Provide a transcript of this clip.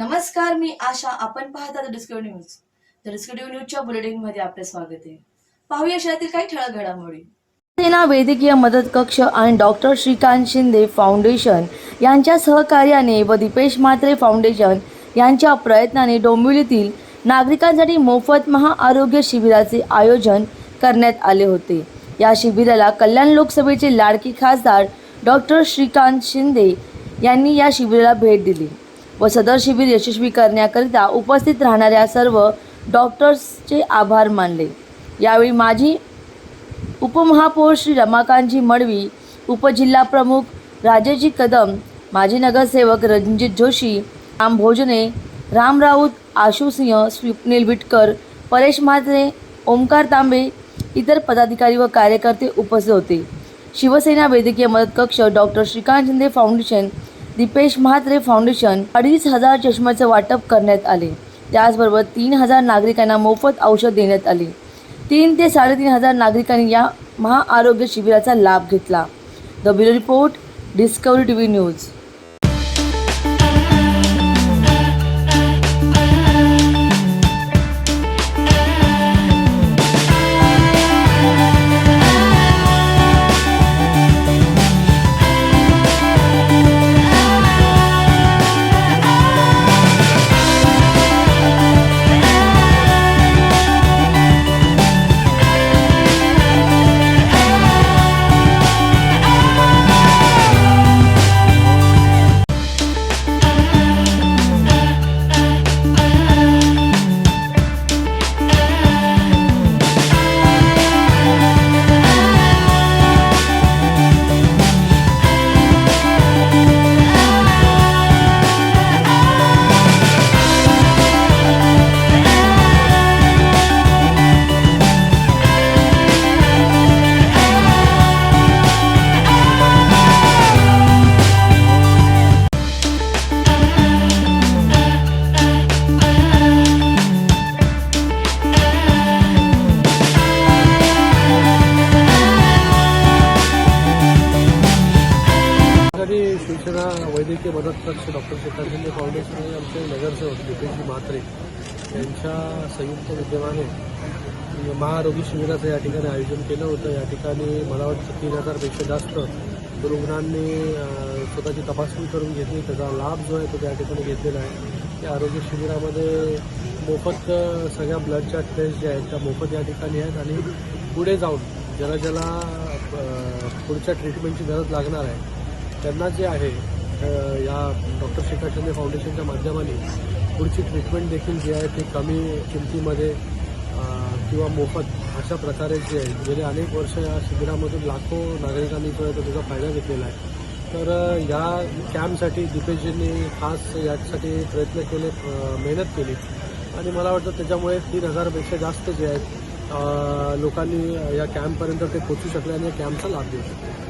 नमस्कार मी आशा. आपण पाहता द डिस्कवरी न्यूज तर डिस्कवरी न्यूजच्या बुलेटिनमध्ये आपले स्वागत आहे. पाहूया शहरातील काही ठळक घडामोडी. सेना वैद्यकीय मदत कक्ष आणि डॉक्टर श्रीकांत शिंदे फाउंडेशन यांच्या सहकार्याने व दीपेश म्हात्रे फाउंडेशन यांच्या प्रयत्नाने डोंबिवलीतील नागरिकांसाठी मोफत महाआरोग्य शिबिराचे आयोजन करण्यात आले होते. या शिबिराला कल्याण लोकसभेचे लाडके खासदार डॉक्टर श्रीकांत शिंदे यांनी या शिबिराला भेट दिली. व सदर शिबिर यशस्वी करण्याकरिता उपस्थित राहणाऱ्या सर्व डॉक्टर्सचे आभार मानले. यावेळी माजी उपमहापौर श्री रमाकांतजी मडवी उपजिल्हाप्रमुख राजेजी कदम माजी नगरसेवक रणजित जोशी राम भोजने राम राऊत आशुसिंह स्वप्नील विटकर परेश म्हात्रे ओमकार तांबे इतर पदाधिकारी व कार्यकर्ते उपस्थित होते. शिवसेना वैद्यकीय मदत कक्ष doctor Shrikant Shinde foundation Deepesh Mhatre foundation अडीच हजार चष्म्याचं वाटप करण्यात आले. त्याचबरोबर तीन हजार नागरिकांना मोफत औषध देण्यात आले. तीन ते साडेतीन हजार नागरिकांनी या महाआरोग्य शिबिराचा लाभ घेतला. The bureau report Discovery T V news Shiv Sena वैद्यकीय मदत कक्ष डॉक्टर शेखर शिंदे फाउंडेशन आणि आमचे नगरसेवक दीपेशजी म्हात्रे यांच्या संयुक्त विद्यमाने महाआरोग्य शिबिराचं या ठिकाणी आयोजन केलं होतं. या ठिकाणी मला वाटतं तीन हजारपेक्षा जास्त रुग्णांनी स्वतःची तपासणी करून घेतली. त्याचा लाभ जो आहे तो त्या ठिकाणी घेतलेला आहे. या आरोग्य शिबिरामध्ये मोफत सगळ्या ब्लडच्या टेस्ट ज्या आहेत त्या मोफत या ठिकाणी आहेत आणि पुढे जाऊन ज्याला ज्याला पुढच्या ट्रीटमेंटची गरज लागणार आहे त्यांना जे आहे या डॉक्टर शेखर शिंदे फाउंडेशनच्या माध्यमाने पुढची ट्रीटमेंट देखील जी आहे ती कमी किमतीमध्ये किंवा मोफत अशा प्रकारे जे आहे गेले अनेक वर्ष या शिबिरामधून लाखो नागरिकांनी जो आहे तो त्याचा फायदा घेतलेला आहे. तर या कॅम्पसाठी दीपेशजींनी खास यासाठी प्रयत्न केले मेहनत केली. आणि मला वाटतं त्याच्यामुळे तीन हजारपेक्षा जास्त जे आहेत लोकांनी या कॅम्पपर्यंत ते पोचू शकले आणि या कॅम्पचा लाभ घेऊ शकले.